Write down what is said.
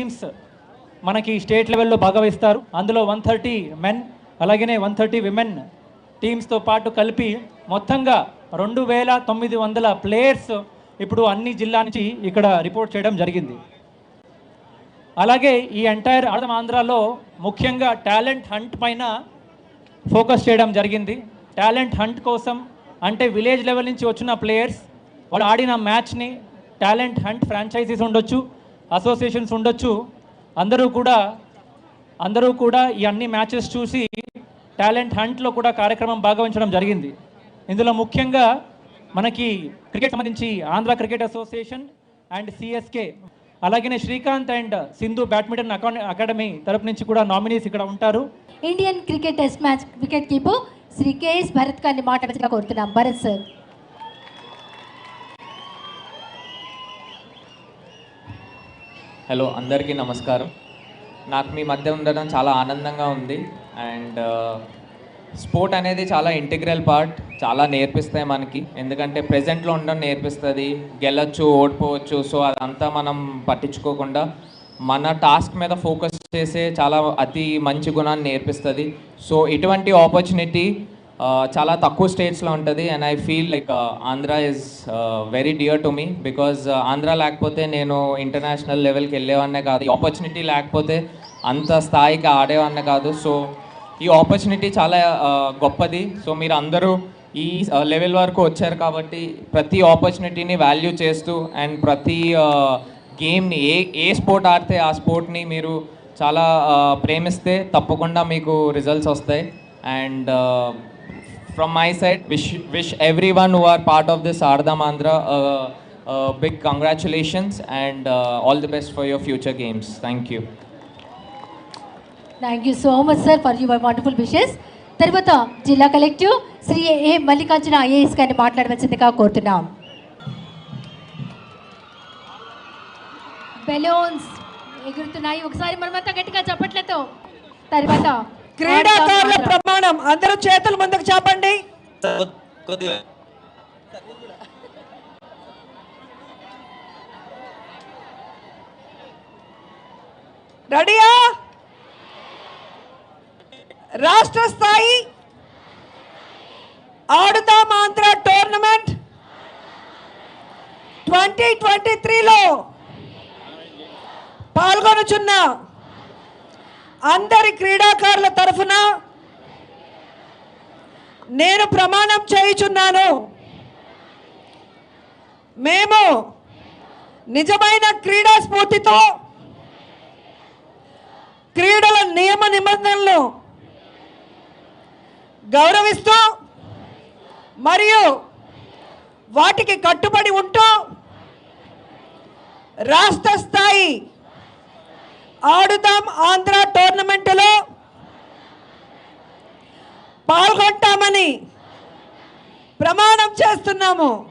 Teams మనకి state లెవెల్లో భాగవహిస్తారు అందులో వన్ థర్టీ మెన్ అలాగనే వన్ థర్టీ విమెన్ టీమ్స్తో పాటు కలిపి మొత్తంగా రెండు వేల తొమ్మిది వందల ప్లేయర్స్ ఇప్పుడు అన్ని జిల్లా నుంచి ఇక్కడ రిపోర్ట్ చేయడం జరిగింది. అలాగే ఈ ఎంటైర్ ఆడమ ఆంధ్రాలో ముఖ్యంగా టాలెంట్ హంట్ పైన ఫోకస్ చేయడం జరిగింది. టాలెంట్ హంట్ కోసం అంటే విలేజ్ లెవెల్ నుంచి వచ్చిన ప్లేయర్స్ వాళ్ళు ఆడిన మ్యాచ్ని టాలెంట్ హంట్ ఫ్రాంచైజీస్ ఉండొచ్చు. అసోసియేషన్స్ ఉండొచ్చు. అందరూ కూడా అందరూ కూడా ఈ అన్ని మ్యాచెస్ చూసి టాలెంట్ హంట్లో కూడా కార్యక్రమం భాగవహించడం జరిగింది. ఇందులో ముఖ్యంగా మనకి క్రికెట్ సంబంధించి Andhra cricket association and CSK అలాగనే Srikanth and Sindhu badminton academy తరపు నుంచి కూడా నామినీస్ ఇక్కడ ఉంటారు. Indian cricket test match wicket keeper Shri KS Bharat గారిని మాట్లాడగా కోరుతున్నాం. భరత్ సార్. హలో అందరికీ నమస్కారం. నాకు మీ మధ్య ఉండడం చాలా ఆనందంగా ఉంది. అండ్ స్పోర్ట్ అనేది చాలా ఇంటిగ్రల్ పార్ట్ చాలా నేర్పిస్తాయి మనకి. ఎందుకంటే ప్రెజెంట్లో ఉండడం నేర్పిస్తుంది. గెలవచ్చు ఓడిపోవచ్చు. సో అదంతా మనం పట్టించుకోకుండా మన టాస్క్ మీద ఫోకస్ చేసే చాలా అతి మంచి గుణాన్ని నేర్పిస్తుంది. సో ఇటువంటి ఆపర్చునిటీ చాలా తక్కువ స్టేట్స్లో ఉంటుంది. And I feel like Andhra is very dear to me because Andhra లేకపోతే నేను ఇంటర్నేషనల్ లెవెల్కి వెళ్ళేవాడినే కాదు. ఈ ఆపర్చునిటీ లేకపోతే అంత స్థాయికి ఆడేవాడినే కాదు. సో ఈ ఆపర్చునిటీ చాలా uh, గొప్పది. సో మీరు అందరూ ఈ uh, లెవెల్ వరకు వచ్చారు కాబట్టి ప్రతి ఆపర్చునిటీని వాల్యూ చేస్తూ అండ్ ప్రతి uh, గేమ్ని ఏ ఏ స్పోర్ట్ ఆడితే ఆ స్పోర్ట్ని మీరు చాలా ప్రేమిస్తే తప్పకుండా మీకు రిజల్ట్స్ వస్తాయి. And from my side, wish wish everyone who are part of this Ardham Andhra uh, uh, big congratulations and uh, all the best for your future games. Thank you. Thank you so much sir for your wonderful wishes తర్వాత జిల్లా collector Shri A Mallikarjuna IAS గారిని మాట్లాడవలసిందిగా కోరుతున్నాం balloons ఎగురుతున్నాయి ఒకసారి మనమంతా గట్టిగా చప్పట్లతో తర్వాత క్రీడాకారుల ప్రమాణం. అందరూ చేతులు ముందుకు చాపండి. రెడీయా? రాష్ట్ర స్థాయి ఆడుదాం ఆంధ్ర టోర్నమెంట్ ట్వంటీ ట్వంటీ త్రీలో పాల్గొనుచున్న అందరి క్రీడాకారుల తరఫున నేను ప్రమాణం చేయుచున్నాను. మేము నిజమైన క్రీడా స్ఫూర్తితో క్రీడల నియమ నిబంధనలు గౌరవిస్తూ మరియు వాటికి కట్టుబడి ఉంటూ రాష్ట్ర స్థాయి ఆడుదాం ఆంధ్ర టోర్నమెంటులో. పాల్గొంటామని ప్రమాణం చేస్తున్నాము.